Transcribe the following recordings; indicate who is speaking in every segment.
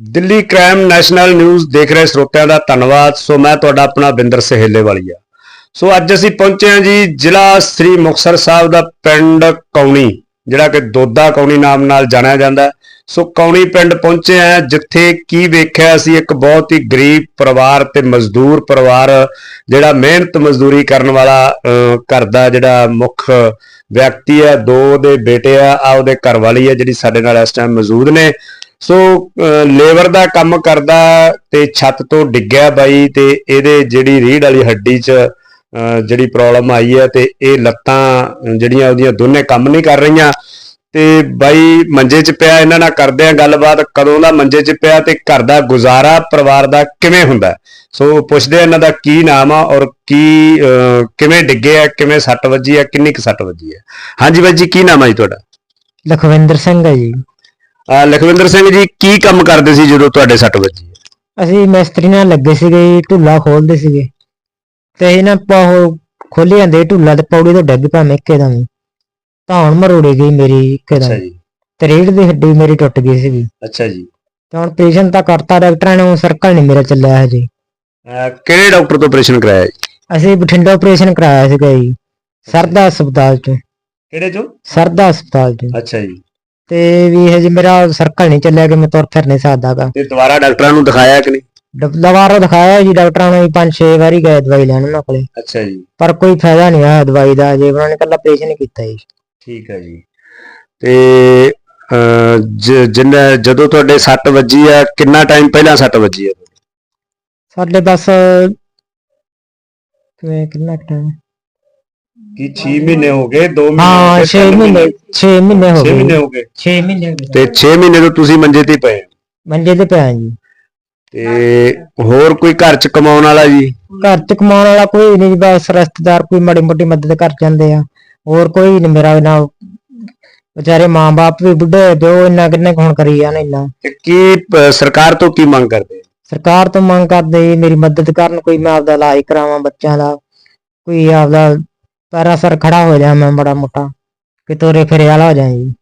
Speaker 1: Delhi crime national news ਦੇਖ ਰਹੇ ਸਰੋਤਿਆਂ ਦਾ ਧੰਨਵਾਦ। ਸੋ ਮੈਂ ਤੁਹਾਡਾ ਆਪਣਾ ਬਿੰਦਰ ਸਹੇਲੇ ਵਾਲੀਆ ਸੋ ਅੱਜ ਅਸੀਂ ਪਹੁੰਚੇ ਹਾਂ ਜੀ ਜ਼ਿਲ੍ਹਾ ਸ੍ਰੀ ਮੁਕਤਸਰ ਸਾਹਿਬ ਦਾ ਪਿੰਡ ਕੌਣੀ ਜਿਹੜਾ ਕਿ ਦੋਦਾ ਕੌਣੀ ਨਾਮ ਨਾਲ ਜਾਣਿਆ ਜਾਂਦਾ ਸੋ ਕੌਣੀ ਪਿੰਡ ਪਹੁੰਚੇ ਆ ਜਿੱਥੇ ਕੀ ਵੇਖਿਆ ਅਸੀਂ ਇੱਕ ਬਹੁਤ ਹੀ ਗਰੀਬ ਪਰਿਵਾਰ ਤੇ ਮਜ਼ਦੂਰ ਪਰਿਵਾਰ ਜਿਹੜਾ ਮਿਹਨਤ ਮਜ਼ਦੂਰੀ ਕਰਨ ਵਾਲਾ ਅਹ, ਘਰ ਦਾ ਜਿਹੜਾ ਮੁੱਖ ਵਿਅਕਤੀ ਹੈ ਦੋ ਦੇ ਬੇਟੇ ਆ ਆ ਉਹਦੇ ਘਰ ਵਾਲੀ ਹੈ ਜਿਹੜੀ ਸਾਡੇ ਨਾਲ ਇਸ ਟਾਈਮ ਮੌਜੂਦ ਨੇ। ਸੋ ਲੇਬਰ ਦਾ ਕੰਮ ਕਰਦਾ ਤੇ ਛੱਤ ਤੋਂ ਡਿੱਗਿਆ ਬਾਈ ਤੇ ਇਹਦੇ ਜਿਹੜੀ ਰੀੜ ਵਾਲੀ ਹੱਡੀ 'ਚ ਅਹ, ਜਿਹੜੀ ਪ੍ਰੋਬਲਮ ਆਈ ਹੈ ਤੇ ਇਹ ਲੱਤਾਂ ਜਿਹੜੀਆਂ ਉਹਦੀਆਂ ਦੋਨੇ ਕੰਮ ਨਹੀਂ ਕਰ ਰਹੀਆਂ। ਤੇ ਬਾਈ ਮੰਜੇ 'ਚ ਪਿਆ ਇਹਨਾਂ ਨਾਲ ਕਰਦੇ ਆ ਗੱਲਬਾਤ ਕਦੋਂ ਦਾ ਮੰਜੇ 'ਚ ਪਿਆ ਤੇ ਘਰ ਦਾ ਗੁਜ਼ਾਰਾ ਪਰਿਵਾਰ ਦਾ ਕਿਵੇਂ ਹੁੰਦਾ? ਸੋ ਪੁੱਛਦੇ ਆ ਇਹਨਾਂ ਦਾ ਕੀ ਨਾਮ ਆ ਔਰ ਕੀ ਕਿਵੇਂ ਡਿੱਗੇ ਆ ਕਿਵੇਂ ਸੱਟ ਵੱਜੀ ਆ ਕਿੰਨੀ ਕੁ ਸੱਟ ਵੱਜੀ ਆ? ਹਾਂਜੀ ਬਾਈ ਜੀ ਕੀ ਨਾਮ ਆ ਜੀ ਤੁਹਾਡਾ?
Speaker 2: ਲਖਵਿੰਦਰ ਸਿੰਘ ਹੈ ਜੀ।
Speaker 1: ਅਹ, ਲਖਵਿੰਦਰ ਸਿੰਘ ਜੀ ਕੀ ਕੰਮ ਕਰਦੇ ਸੀ ਜਦੋਂ ਤੁਹਾਡੇ ਸੱਟ ਵੱਜੀ?
Speaker 2: ਅਸੀਂ ਮਿਸਤਰੀ ਨਾਲ ਲੱਗੇ ਸੀਗੇ ਜੀ, ਢੁੱਲਾ ਖੋਲਦੇ ਸੀਗੇ। ਤੇ ਇਹਨਾਂ ਪਾਹੋ ਖੋਲੀ ਜਾਂਦੇ ਢੁੱਲਾ ਤੇ ਪੌੜੀ ਤੋਂ ਡੱਗ ਪਿਆ ਮੇਕੇ ਦਾ ਵੀ ਧੌਣ ਮਰੋੜੀ ਗਈ ਮੇਰੀ ਇੱਕੇ ਦਾ
Speaker 1: ਜੀ।
Speaker 2: ਤੇ ਰੀੜ ਦੀ ਹੱਡੀ ਮੇਰੀ ਟੁੱਟ ਗਈ ਸੀਗੀ।
Speaker 1: ਅੱਛਾ ਜੀ।
Speaker 2: ਤੇ ਹੁਣ ਆਪਰੇਸ਼ਨ ਤਾਂ ਕਰਤਾ ਡਾਕਟਰਾਂ ਨੇ ਉਹ ਸਰਕਲ ਨਹੀਂ ਮੇਰਾ ਚੱਲਿਆ ਹਜੇ।
Speaker 1: ਕਿਹੜੇ ਡਾਕਟਰ ਤੋਂ ਆਪਰੇਸ਼ਨ ਕਰਾਇਆ ਜੀ?
Speaker 2: ਅਸੀਂ ਬਠਿੰਡਾ ਆਪਰੇਸ਼ਨ ਕਰਾਇਆ ਸੀਗਾ ਜੀ ਸਰਦਾ ਹਸਪਤਾਲ ਚ।
Speaker 1: ਕਿਹੜੇ ਚੋਂ?
Speaker 2: ਸਰਦਾ ਹਸਪਤਾਲ ਚ।
Speaker 1: ਅੱਛਾ ਜੀ।
Speaker 2: ਤੇ ਵੀ ਹਜੇ ਮੇਰਾ ਸਰਕਲ ਨਹੀਂ ਚੱਲਿਆ ਕਿ ਮੈਂ ਤੁਰ ਫਿਰ ਨਹੀਂ ਸਕਦਾਗਾ।
Speaker 1: ਤੇ ਦੁਬਾਰਾ ਡਾਕਟਰਾਂ ਨੂੰ ਦਿਖਾਇਆ ਕਿ ਨਹੀਂ?
Speaker 2: ਦੁਬਾਰਾ ਦਿਖਾਇਆ ਜੀ ਡਾਕਟਰਾਂ ਨੇ ਪੰਜ ਛੇ ਵਾਰੀ ਗਏ ਦਵਾਈ ਲੈਣ ਉਹਨਾਂ ਕੋਲੇ।
Speaker 1: ਅੱਛਾ ਜੀ।
Speaker 2: ਪਰ ਕੋਈ ਫਾਇਦਾ ਨਹੀਂ ਆਇਆ ਦਵਾਈ ਦਾ ਜੇ ਉਹਨਾਂ ਨੇ ਕੱਲਾ ਆਪਰੇਸ਼ਨ ਕੀਤਾ ਜੀ।
Speaker 1: ਠੀਕ ਹੈ ਜੀ। ਤੇ ਅਹ, ਜ- ਜਿੰਨਾ ਜਦੋਂ ਤੁਹਾਡੇ ਸੱਟ ਵੱਜੀ ਆ ਕਿੰਨਾ ਟਾਈਮ ਪਹਿਲਾਂ ਸੱਟ ਵੱਜੀ ਆ?
Speaker 2: ਸਾਡੇ ਬਸ ਕਿਵੇਂ ਕਿੰਨਾ ਟਾਈਮ
Speaker 1: ਕੀ 6 ਮਹੀਨੇ ਹੋ ਗਏ 2
Speaker 2: ਹਾਂ 6 ਮਹੀਨੇ 6 ਮਹੀਨੇ ਹੋ
Speaker 1: 6
Speaker 2: ਗਏ।
Speaker 1: ਮਹੀਨੇ ਹੋ ਗਏ।
Speaker 2: 6 ਮਹੀਨੇ ਹੋ ਗਏ।
Speaker 1: ਤੇ 6 ਮਹੀਨੇ ਤੋਂ ਤੁਸੀਂ ਮੰਜੇ ਤੇ ਹੀ ਪਏ ਹੋ।
Speaker 2: ਮੰਜੇ ਤੇ ਪਿਆ ਜੀ।
Speaker 1: ਤੇ ਹੋਰ ਕੋਈ ਘਰ ਚ ਕਮਾਉਣ ਵਾਲਾ ਜੀ?
Speaker 2: ਘਰ ਚ ਕਮਾਉਣ ਵਾਲਾ ਕੋਈ ਨਹੀਂ ਬਸ ਰਿਸ਼ਤੇਦਾਰ ਕੋਈ ਮਾੜੀ ਮੋਟੀ ਮਦਦ ਕਰ ਜਾਂਦੇ ਆ। ਹੋਰ ਕੋਈ ਨਹੀਂ ਮੇਰਾ ਨਾ ਵਿਚਾਰੇ ਮਾਂ-ਬਾਪ ਵੀ ਬੁੱਢੇ ਹੋਏ ਉਹ ਇੰਨਾ ਕਿੰਨੇ ਕੁ ਹੁਣ ਕਰੀ ਜਾਣ ਇੰਨਾ।
Speaker 1: ਤੇ ਕੀ ਸਰਕਾਰ ਤੋਂ ਕੀ ਮੰਗ ਕਰਦੇ?
Speaker 2: ਸਰਕਾਰ ਤੋਂ ਮੰਗ ਕਰਦੇ ਜੀ ਮੇਰੀ ਮਦਦ ਕਰਨ ਕੋਈ ਮੈਂ ਆਪਦਾ ਇਲਾਜ ਕਰਾਵਾਂ ਬੱਚਿਆਂ ਦਾ ਕੋਈ ਆਪਦਾ ਪੈਰਾਂ ਸਰ ਖੜਾ ਹੋ ਜਾ ਮੈਂ ਬੜਾ ਮੋਟਾ। ਕਿ ਤੋਰੇ ਫਿਰੇ ਵਾਲਾ ਹੋ ਜਾਏ ਜੀ।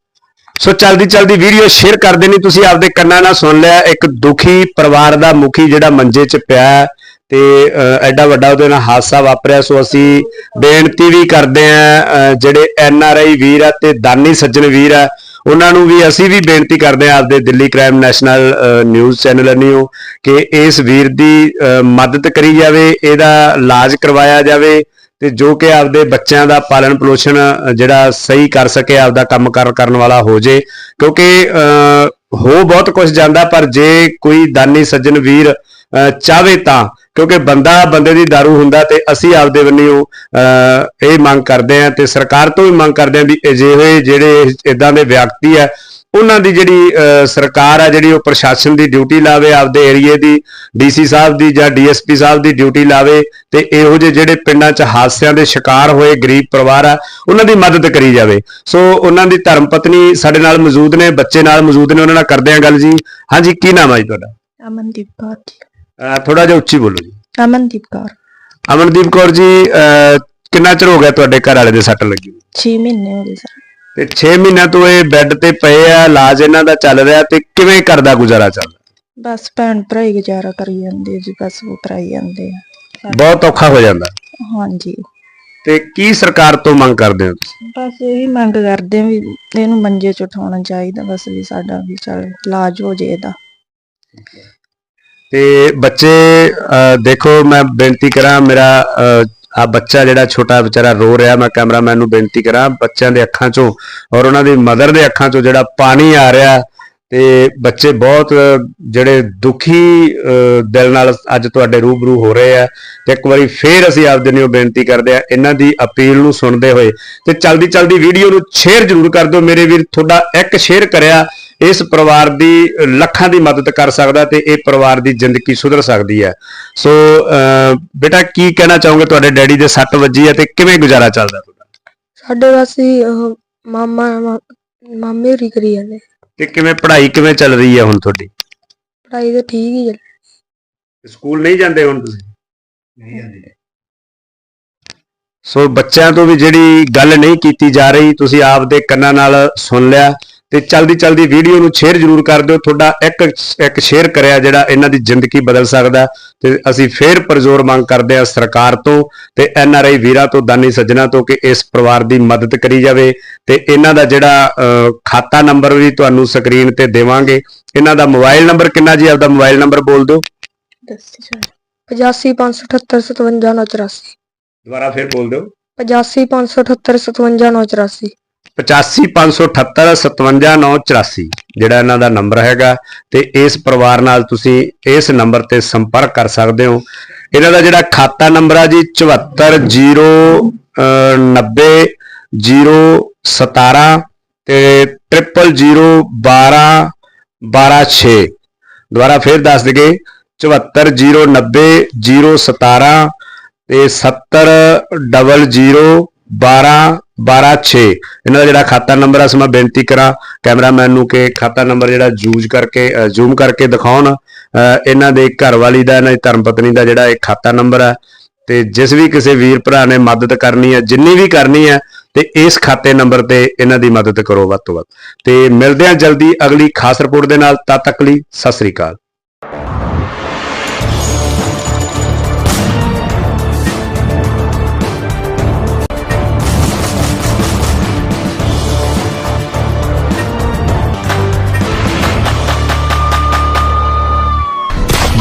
Speaker 1: ਸੋ ਚਲਦੀ ਚਲਦੀ ਵੀਡੀਓ ਸ਼ੇਅਰ ਕਰ ਦੇਣੀ ਤੁਸੀਂ ਆਪਦੇ ਕੰਨਾਂ ਨਾਲ ਸੁਣ ਲਿਆ। ਇੱਕ ਦੁਖੀ ਪਰਿਵਾਰ ਦਾ ਮੁਖੀ ਜਿਹੜਾ ਮੰਜੇ 'ਚ ਪਿਆ ਹੈ ਤੇ ਅਹ, ਐਡਾ ਵੱਡਾ ਉਹਦੇ ਨਾਲ ਹਾਦਸਾ ਵਾਪਰਿਆ। ਸੋ ਅਸੀਂ ਬੇਨਤੀ ਵੀ ਕਰਦੇ ਆ ਜਿਹੜੇ ਐਨ ਆਰ ਆਈ ਵੀਰ ਆ ਤੇ ਦਾਨੀ ਸੱਜਣ ਵੀਰ ਆ ਉਹਨਾਂ ਨੂੰ ਵੀ ਅਸੀਂ ਵੀ ਬੇਨਤੀ ਕਰਦੇ ਆ ਆਪਦੇ Delhi crime national news channel ਨੂੰ ਕਿ ਇਸ ਵੀਰ ਦੀ ਅਹ, ਮਦਦ ਕਰੀ ਜਾਵੇ ਇਹਦਾ ਇਲਾਜ ਕਰਵਾਇਆ ਜਾਵੇ। ਤੇ ਜੋ ਕਿ ਆਪਦੇ ਬੱਚਿਆਂ ਦਾ ਪਾਲਣ ਪੋਸ਼ਣ ਜਿਹੜਾ ਸਹੀ ਕਰ ਸਕੇ ਆਪਦਾ ਕੰਮ ਕਾਰ ਕਰਨ ਵਾਲਾ ਹੋ ਜੇ। ਕਿਉਂਕਿ ਅ, ਹੋ ਬਹੁਤ ਕੁਝ ਜਾਂਦਾ ਪਰ ਜੇ ਕੋਈ ਦਾਨੀ ਸੱਜਣ ਵੀਰ ਅ, ਚਾਹਵੇ ਤਾਂ ਕਿਉਂਕਿ ਬੰਦਾ ਬੰਦੇ ਦੀ दारू ਹੁੰਦਾ ਤੇ ਅਸੀਂ ਆਪਦੇ ਵੱਲੋਂ ਅ, ਇਹ ਮੰਗ ਕਰਦੇ ਆਂ ਤੇ ਸਰਕਾਰ ਤੋਂ ਵੀ ਮੰਗ ਕਰਦੇ ਆਂ ਵੀ ਅਜਿਹੇ ਜਿਹੜੇ ਇਦਾਂ ਦੇ ਵਿਅਕਤੀ ਆ ਉਹਨਾਂ ਦੀ ਜਿਹੜੀ ਸਰਕਾਰ ਆ ਜਿਹੜੀ ਉਹ ਪ੍ਰਸ਼ਾਸਨ ਦੀ ਡਿਊਟੀ ਲਾਵੇ ਆਪਦੇ ਏਰੀਏ ਦੀ ਡੀਸੀ ਸਾਹਿਬ ਦੀ ਜਾਂ ਡੀਐਸਪੀ ਸਾਹਿਬ ਦੀ ਡਿਊਟੀ ਲਾਵੇ ਤੇ ਇਹੋ ਜਿਹੇ ਜਿਹੜੇ ਪਿੰਡਾਂ 'ਚ ਹਾਦਸਿਆਂ ਦੇ ਸ਼ਿਕਾਰ ਹੋਏ ਗਰੀਬ ਪਰਿਵਾਰ ਆ ਉਹਨਾਂ ਦੀ ਮਦਦ ਕਰੀ ਜਾਵੇ। ਸੋ ਉਹਨਾਂ ਦੀ ਧਰਮ ਪਤਨੀ ਸਾਡੇ ਨਾਲ ਮੌਜੂਦ ਨੇ ਬੱਚੇ ਨਾਲ ਮੌਜੂਦ ਨੇ ਉਹਨਾਂ ਨਾਲ ਕਰਦੇ ਆਂ ਗੱਲ ਜੀ। ਹਾਂਜੀ ਕੀ ਨਾਮ ਆ ਜੀ ਤੁਹਾਡਾ?
Speaker 3: ਅਮਨਦੀਪ ਕੌਰ ਜੀ।
Speaker 1: ਥੋੜਾ ਜਿਹਾ ਉੱਚੀ ਬੋਲੋ ਜੀ।
Speaker 3: ਅਮਨਦੀਪ ਕੌਰ।
Speaker 1: ਅਮਨਦੀਪ ਕੌਰ ਜੀ ਕਿੰਨਾ ਚਿਰ ਹੋ ਗਿਆ ਤੁਹਾਡੇ ਘਰ ਵਾਲੇ ਦੇ ਸੱਟ ਲੱਗੀ? ਨੂੰ?
Speaker 3: 6 ਮਹੀਨੇ ਹੋ ਗਏ ਸਰ।
Speaker 1: ਤੇ 6 ਮਹੀਨਿਆਂ ਤੋਂ ਇਹ ਬੈੱਡ ਤੇ ਪਏ ਆ ਇਲਾਜ ਇਹਨਾਂ ਦਾ ਚੱਲ ਰਿਹਾ ਤੇ ਕਿਵੇਂ ਕਰਦਾ ਗੁਜ਼ਾਰਾ ਚੱਲਦਾ
Speaker 3: ਬਸ ਭੈਣ ਭਰਾ ਹੀ ਗੁਜ਼ਾਰਾ ਕਰੀ ਜਾਂਦੇ ਆ ਜੀ ਬਸ ਉਹ ਕਰਾਈ ਜਾਂਦੇ ਆ।
Speaker 1: ਬਹੁਤ ਔਖਾ ਹੋ ਜਾਂਦਾ।
Speaker 3: ਹਾਂਜੀ।
Speaker 1: ਤੇ ਕੀ ਸਰਕਾਰ ਤੋਂ ਮੰਗ ਕਰਦੇ ਹੋ ਤੁਸੀਂ?
Speaker 3: ਬਸ ਇਹੀ ਮੰਗ ਕਰਦੇ ਆ ਵੀ ਇਹਨੂੰ ਮੰਜੇ ਚ ਉਠਾਉਣਾ ਚਾਹੀਦਾ ਬਸ ਵੀ ਸਾਡਾ ਵੀ ਚਲ ਇਲਾਜ ਹੋ ਜੇ ਇਹਦਾ।
Speaker 1: ਤੇ ਬੱਚੇ ਅਹ, ਦੇਖੋ ਮੈਂ ਬੇਨਤੀ ਕਰਾਂ ਮੇਰਾ ਆ ਬੱਚਾ ਜਿਹੜਾ ਛੋਟਾ ਵਿਚਾਰਾ ਰੋ ਰਿਹਾ ਮੈਂ ਕੈਮਰਾਮੈਨ ਨੂੰ ਬੇਨਤੀ ਕਰਾਂ ਬੱਚਿਆਂ ਦੇ ਅੱਖਾਂ ਚੋਂ ਔਰ ਉਹਨਾਂ ਦੀ ਮਦਰ ਦੇ ਅੱਖਾਂ ਚੋਂ ਜਿਹੜਾ ਪਾਣੀ ਆ ਰਿਹਾ ਤੇ ਬੱਚੇ ਬਹੁਤ ਜਿਹੜੇ ਦੁਖੀ ਅਹ, ਦਿਲ ਨਾਲ ਅੱਜ ਤੁਹਾਡੇ ਰੂਬਰੂ ਹੋ ਰਹੇ ਆ ਤੇ ਇੱਕ ਵਾਰੀ ਫੇਰ ਅਸੀਂ ਆਪਦੇ ਨੂੰ ਬੇਨਤੀ ਕਰਦੇ ਆ ਇਹਨਾਂ ਦੀ ਅਪੀਲ ਨੂੰ ਸੁਣਦੇ ਹੋਏ ਤੇ ਚਲਦੀ ਚਲਦੀ ਵੀਡੀਓ ਨੂੰ ਸ਼ੇਅਰ ਜ਼ਰੂਰ ਕਰ ਦਿਓ। ਮੇਰੇ ਵੀਰ ਤੁਹਾਡਾ ਇੱਕ ਸ਼ੇਅਰ ਕਰਿਆ ਇਸ ਪਰਿਵਾਰ ਦੀ ਲੱਖਾਂ ਦੀ ਮਦਦ ਕਰ ਸਕਦਾ ਤੇ ਇਹ ਪਰਿਵਾਰ ਦੀ ਜ਼ਿੰਦਗੀ ਸੁਧਰ ਸਕਦੀ ਹੈ। ਸੋ ਅਹ, ਬੇਟਾ ਕੀ ਕਹਿਣਾ ਚਾਹੋਗੇ? ਤੁਹਾਡੇ ਡੈਡੀ ਦੇ ਸੱਟ ਵੱਜੀ ਹੈ ਤੇ ਕਿਵੇਂ ਗੁਜ਼ਾਰਾ ਚੱਲਦਾ ਤੁਹਾਡਾ?
Speaker 4: ਸਾਡੇ ਵਾਸੀ ਮਾਮਾ ਮਾਮੇ ਹੋਰੀ ਕਰੀ ਜਾਂਦੇ।
Speaker 1: ਤੇ ਕਿਵੇਂ ਪੜ੍ਹਾਈ ਕਿਵੇਂ ਚੱਲ ਰਹੀ ਹੈ ਹੁਣ ਤੁਹਾਡੀ?
Speaker 4: ਪੜਾਈ ਤਾਂ ਠੀਕ ਹੀ ਚੱਲ
Speaker 1: ਸਕੂਲ ਨਹੀਂ ਜਾਂਦੇ ਹੁਣ ਤੁਸੀਂ? ਨਹੀਂ ਜਾਂਦੇ। ਸੋ ਬੱਚਿਆਂ ਤੋਂ ਵੀ ਜਿਹੜੀ ਗੱਲ ਨਹੀਂ ਕੀਤੀ ਜਾ ਰਹੀ ਤੁਸੀਂ ਆਪਦੇ ਕੰਨਾਂ ਨਾਲ ਸੁਣ ਲਿਆ। ਤੇ ਚਲਦੀ ਚਲਦੀ ਵੀਡੀਓ ਨੂੰ ਸ਼ੇਅਰ ਜ਼ਰੂਰ ਕਰ ਦਿਓ। ਤੁਹਾਡਾ ਇੱਕ ਇੱਕ ਸ਼ੇਅਰ ਕਰਿਆ ਜਿਹੜਾ ਇਹਨਾਂ ਦੀ ਜ਼ਿੰਦਗੀ ਬਦਲ ਸਕਦਾ ਤੇ ਅਸੀਂ ਫੇਰ ਪਰਜ਼ੋਰ ਮੰਗ ਕਰਦੇ ਹਾਂ ਸਰਕਾਰ ਤੋਂ ਤੇ ਐਨ ਆਰ ਆਈ ਵੀਰਾਂ ਤੋਂ ਦਾਨੀ ਸੱਜਣਾ ਤੋਂ ਕਿ ਇਸ ਪਰਿਵਾਰ ਦੀ ਮਦਦ ਕਰੀ ਜਾਵੇ। ਤੇ ਇਹਨਾਂ ਦਾ ਜਿਹੜਾ ਖਾਤਾ ਨੰਬਰ ਵੀ ਤੁਹਾਨੂੰ ਸਕਰੀਨ ਤੇ ਦੇਵਾਂਗੇ। ਇਹਨਾਂ ਦਾ ਮੋਬਾਈਲ ਨੰਬਰ ਕਿੰਨਾ ਜੀ? ਆਪਦਾ ਮੋਬਾਈਲ ਨੰਬਰ ਬੋਲ ਦਿਓ।
Speaker 3: ਦੱਸੀ ਜਾ
Speaker 4: 85 578 57 984
Speaker 1: ਦੁਬਾਰਾ ਫੇਰ ਬੋਲ ਦਿਓ।
Speaker 4: 85 578 57 984
Speaker 1: 8558757984 ਜਿਹੜਾ ਇਹਨਾਂ ਦਾ ਨੰਬਰ ਹੈਗਾ ਤੇ ਇਸ ਪਰਿਵਾਰ ਨਾਲ ਤੁਸੀਂ ਇਸ ਨੰਬਰ ਤੇ ਸੰਪਰਕ ਕਰ ਸਕਦੇ ਹੋ। ਇਹਨਾਂ ਦਾ ਜਿਹੜਾ ਖਾਤਾ ਨੰਬਰ ਆ ਜੀ 74090017 ਤੇ 00012126 ਦੁਬਾਰਾ ਫੇਰ ਦੱਸ ਦਈਏ 74090017 ਤੇ 7000 12 126 ਇਹਨਾਂ ਦਾ ਜਿਹੜਾ ਖਾਤਾ ਨੰਬਰ ਆ ਮੈਂ ਬੇਨਤੀ ਕਰਾਂ ਕੈਮਰਾਮੈਨ ਨੂੰ ਕਿ ਖਾਤਾ ਨੰਬਰ ਜਿਹੜਾ ਯੂਜ਼ ਕਰਕੇ ਜ਼ੂਮ ਕਰਕੇ ਦਿਖਾਉਣ। ਇਹਨਾਂ ਦੇ ਘਰ ਵਾਲੀ ਦਾ, ਇਹਨਾਂ ਦੀ ਧਰਮ ਪਤਨੀ ਦਾ ਜਿਹੜਾ ਇਹ ਖਾਤਾ ਨੰਬਰ ਹੈ ਤੇ ਜਿਸ ਵੀ ਕਿਸੇ ਵੀਰ ਭਰਾ ਨੇ ਮਦਦ ਕਰਨੀ ਹੈ, ਜਿੰਨੀ ਵੀ ਕਰਨੀ ਹੈ, ਤੇ ਇਸ ਖਾਤੇ ਨੰਬਰ ਤੇ ਇਹਨਾਂ ਦੀ ਮਦਦ ਕਰੋ ਵੱਧ ਤੋਂ ਵੱਧ। ਤੇ ਮਿਲਦੇ ਹਾਂ ਜਲਦੀ ਅਗਲੀ ਖਾਸ ਰਿਪੋਰਟ ਦੇ ਨਾਲ, ਤਦ ਤੱਕ ਲਈ ਸਤਿ ਸ੍ਰੀ ਅਕਾਲ।